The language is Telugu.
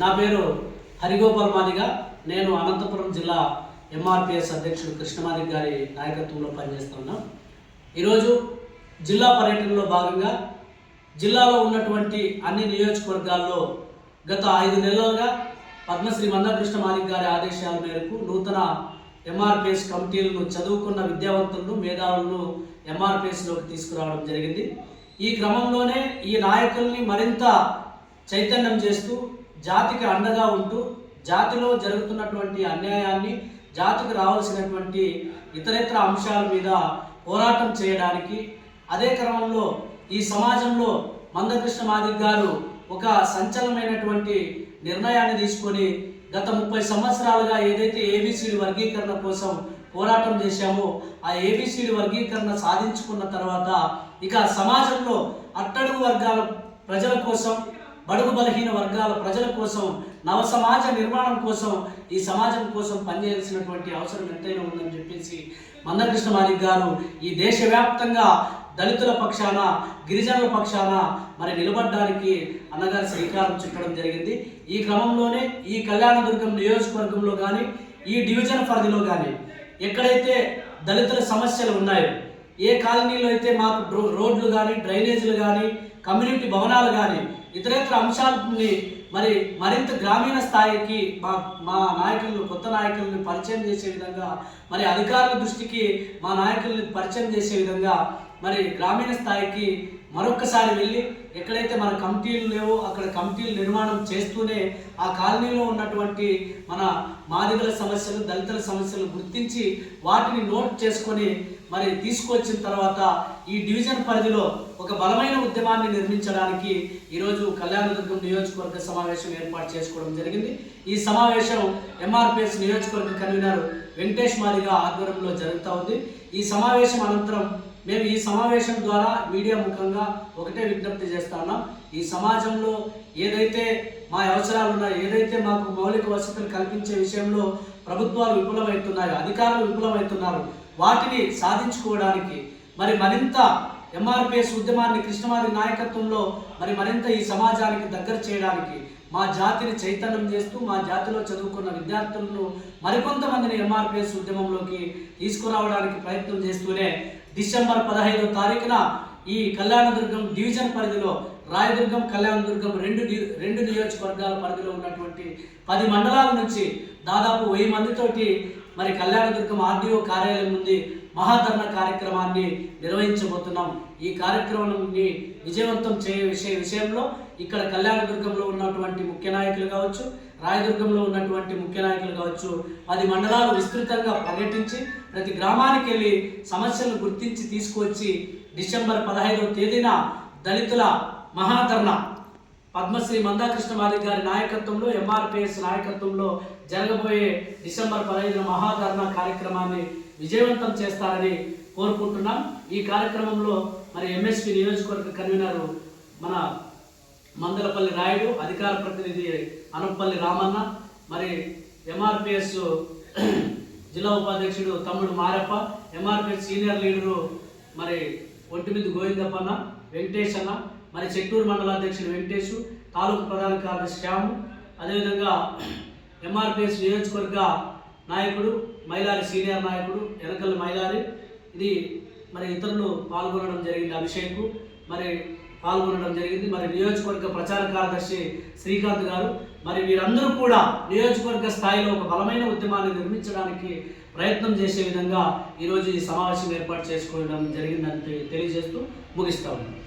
నా పేరు హరిగోపాల్ మాదిగ. నేను అనంతపురం జిల్లా ఎంఆర్పిఎస్ అధ్యక్షుడు కృష్ణమాదిక్ గారి నాయకత్వంలో పనిచేస్తున్నాం ఈరోజు జిల్లా పర్యటనలో భాగంగా జిల్లాలో ఉన్నటువంటి అన్ని నియోజకవర్గాల్లో గత ఐదు నెలలుగా పద్మశ్రీ మందకృష్ణ మాదిక్ గారి ఆదేశాల మేరకు నూతన ఎంఆర్పిఎస్ కమిటీలను చదువుకున్న విద్యావంతులను మేధావులను ఎంఆర్పిఎస్లోకి తీసుకురావడం జరిగింది. ఈ క్రమంలోనే ఈ నాయకుల్ని మరింత చైతన్యం చేస్తూ జాతికి అండగా ఉంటూ జాతిలో జరుగుతున్నటువంటి అన్యాయాన్ని జాతికి రావాల్సినటువంటి ఇతరేతర అంశాల మీద పోరాటం చేయడానికి అదే క్రమంలో ఈ సమాజంలో మందకృష్ణ మాదిక్ గారు ఒక సంచలనమైనటువంటి నిర్ణయాన్ని తీసుకొని గత ముప్పై సంవత్సరాలుగా ఏదైతే ఏబిసిడి వర్గీకరణ కోసం పోరాటం చేశామో ఆ ఏబిసిడి వర్గీకరణ సాధించుకున్న తర్వాత ఇక సమాజంలో అట్టడుగు వర్గాల ప్రజల కోసం బడుగు బలహీన వర్గాల ప్రజల కోసం నవ సమాజ నిర్మాణం కోసం ఈ సమాజం కోసం పనిచేయాల్సినటువంటి అవసరం ఎంతైనా ఉందని చెప్పేసి మందకృష్ణ మాదిక్ గారు ఈ దేశవ్యాప్తంగా దళితుల పక్షాన గిరిజనుల పక్షాన మరి నిలబడడానికి అన్నగారు శ్రీకారం చుట్టడం జరిగింది. ఈ క్రమంలోనే ఈ కళ్యాణదుర్గం నియోజకవర్గంలో కానీ ఈ డివిజన్ పరిధిలో కానీ ఎక్కడైతే దళితుల సమస్యలు ఉన్నాయో ఏ కాలనీలో అయితే మాకు డ్రో- రోడ్లు కానీ డ్రైనేజీలు కానీ కమ్యూనిటీ భవనాలు కానీ ఇతరేతర అంశాలని మరి మరింత గ్రామీణ స్థాయికి మా మా నాయకులను కొత్త నాయకులను పరిచయం చేసే విధంగా మరి అధికారుల దృష్టికి మా నాయకుల్ని పరిచయం చేసే విధంగా మరి గ్రామీణ స్థాయికి మరొక్కసారి వెళ్ళి ఎక్కడైతే మన కమిటీలు లేవో అక్కడ కమిటీలు నిర్మాణం చేస్తూనే ఆ కాలనీలో ఉన్నటువంటి మన మాదిగల సమస్యలు దళితుల సమస్యలు గుర్తించి వాటిని నోట్ చేసుకొని మరి తీసుకొచ్చిన తర్వాత ఈ డివిజన్ పరిధిలో ఒక బలమైన ఉద్యమాన్ని నిర్మించడానికి ఈరోజు కళ్యాణదుర్గం నియోజకవర్గ సమావేశం ఏర్పాటు చేసుకోవడం జరిగింది. ఈ సమావేశం ఎంఆర్పిఎస్ నియోజకవర్గ కన్వీనర్ వెంకటేష్ మాదిగ ఆధ్వర్యంలో జరుగుతూ ఉంది. ఈ సమావేశం అనంతరం మేము ఈ సమావేశం ద్వారా మీడియా ముఖంగా ఒకటే విజ్ఞప్తి చేస్తున్నాం ఈ సమాజంలో ఏదైతే మా అవసరాలు ఉన్నాయో ఏదైతే మాకు మౌలిక వసతులు కల్పించే విషయంలో ప్రభుత్వాలు విఫలమవుతున్నాయో అధికారులు విఫలమవుతున్నారు వాటిని సాధించుకోవడానికి మరి మరింత ఎంఆర్పిఎస్ ఉద్యమాన్ని కృష్ణమాది నాయకత్వంలో మరి మరింత ఈ సమాజానికి దగ్గర చేయడానికి మా జాతిని చైతన్యం చేస్తూ మా జాతిలో చదువుకున్న విద్యార్థులను మరికొంతమందిని ఎంఆర్పిఎస్ ఉద్యమంలోకి తీసుకురావడానికి ప్రయత్నం చేస్తూనే డిసెంబర్ పదహైదో తారీఖున ఈ కళ్యాణదుర్గం డివిజన్ పరిధిలో రాయదుర్గం కళ్యాణదుర్గం రెండు రెండు నియోజకవర్గాల పరిధిలో ఉన్నటువంటి పది మండలాల నుంచి దాదాపు వెయ్యి మందితోటి మరి కళ్యాణదుర్గం ఆర్డీఓ కార్యాలయం నుండి మహాధరణ కార్యక్రమాన్ని నిర్వహించబోతున్నాం. ఈ కార్యక్రమాన్ని విజయవంతం చేయ విషయ విషయంలో ఇక్కడ కళ్యాణదుర్గంలో ఉన్నటువంటి ముఖ్య నాయకులు కావచ్చు రాయదుర్గంలో ఉన్నటువంటి ముఖ్య నాయకులు కావచ్చు పది మండలాలు విస్తృతంగా పర్యటించి ప్రతి గ్రామానికి వెళ్ళి సమస్యలను గుర్తించి తీసుకువచ్చి డిసెంబర్ పదహైదవ తేదీన దళితుల మహాధర్ణ. పద్మశ్రీ మందాకృష్ణ మాదిక్ గారి నాయకత్వంలో ఎంఆర్పిఎస్ నాయకత్వంలో జరగబోయే డిసెంబర్ పదహైదున మహాధర్ణ కార్యక్రమాన్ని విజయవంతం చేస్తారని కోరుకుంటున్నాం. ఈ కార్యక్రమంలో మరి ఎంఎస్పి నియోజకవర్గ కన్వీనర్ మన మందలపల్లి రాయుడు అధికార ప్రతినిధి అనంపల్లి రామన్న మరి ఎంఆర్పిఎస్ జిల్లా ఉపాధ్యక్షుడు తమ్ముడు మారప్ప ఎంఆర్పిఎస్ సీనియర్ లీడరు మరి ఒంటిమిది గోవిందప్పన్న వెంకటేష్ అన్న మరి చెట్టూరు మండల అధ్యక్షుడు వెంకటేష్ తాలూకు ప్రధాన కార్యదర్శి శ్యాము అదేవిధంగా ఎంఆర్పిఎస్ నియోజకవర్గ నాయకుడు మైలారి సీనియర్ నాయకుడు ఎనకల్ మైలారి. ఇది మరి ఇతరులు పాల్గొనడం జరిగింది అభిషేక్ మరి పాల్గొనడం జరిగింది. మరి నియోజకవర్గ ప్రచార కార్యదర్శి శ్రీకాంత్ గారు. మరి వీరందరూ కూడా నియోజకవర్గ స్థాయిలో ఒక బలమైన ఉద్యమాన్ని నిర్మించడానికి ప్రయత్నం చేసే విధంగా ఈరోజు ఈ సమావేశం ఏర్పాటు చేసుకోవడం జరిగిందని తెలియజేస్తూ ముగిస్తా ఉన్నాను